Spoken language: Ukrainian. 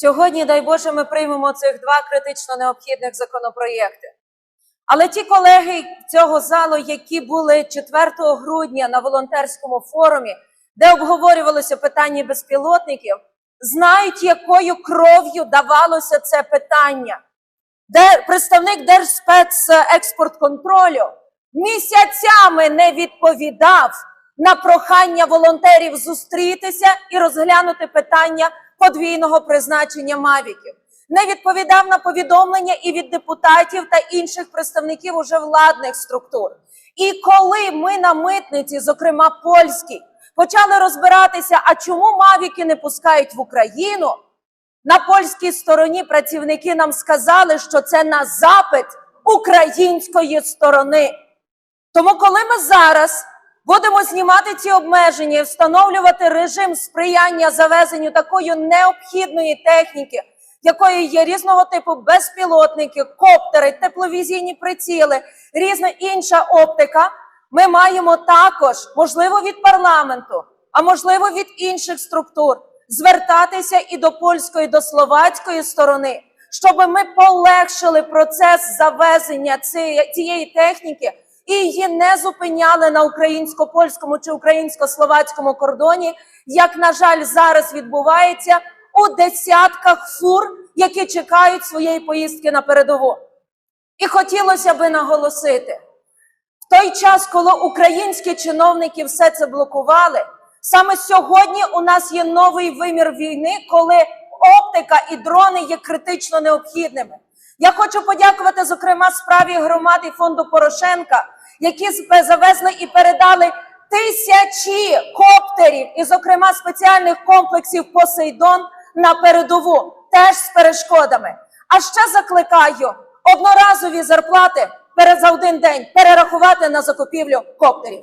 Сьогодні, дай Боже, ми приймемо цих два критично необхідних законопроєкти. Але ті колеги цього залу, які були 4 грудня на волонтерському форумі, де обговорювалося питання безпілотників, знають, якою кров'ю давалося це питання. Де представник Держспецекспортконтролю місяцями не відповідав на прохання волонтерів зустрітися і розглянути питання подвійного призначення мавіків. Не відповідав на повідомлення і від депутатів та інших представників уже владних структур. І коли ми на митниці, зокрема польській, почали розбиратися, а чому мавіки не пускають в Україну, на польській стороні працівники нам сказали, що це на запит української сторони. Тому, коли ми зараз будемо знімати ці обмеження встановлювати режим сприяння завезенню такої необхідної техніки, якою є різного типу безпілотники, коптери, тепловізійні приціли, різна інша оптика, ми маємо також, можливо, від парламенту, а можливо від інших структур, звертатися і до польської, і до словацької сторони, щоб ми полегшили процес завезення цієї техніки і її не зупиняли на українсько-польському чи українсько-словацькому кордоні, як, на жаль, зараз відбувається у десятках фур, які чекають своєї поїздки на передову. І хотілося би наголосити, в той час, коли українські чиновники все це блокували, саме сьогодні у нас є новий вимір війни, коли оптика і дрони є критично необхідними. Я хочу подякувати, зокрема, справі громади фонду Порошенка, які завезли і передали тисячі коптерів, і, зокрема, спеціальних комплексів Посейдон на передову, теж з перешкодами. А ще закликаю одноразові зарплати перед за один день перерахувати на закупівлю коптерів.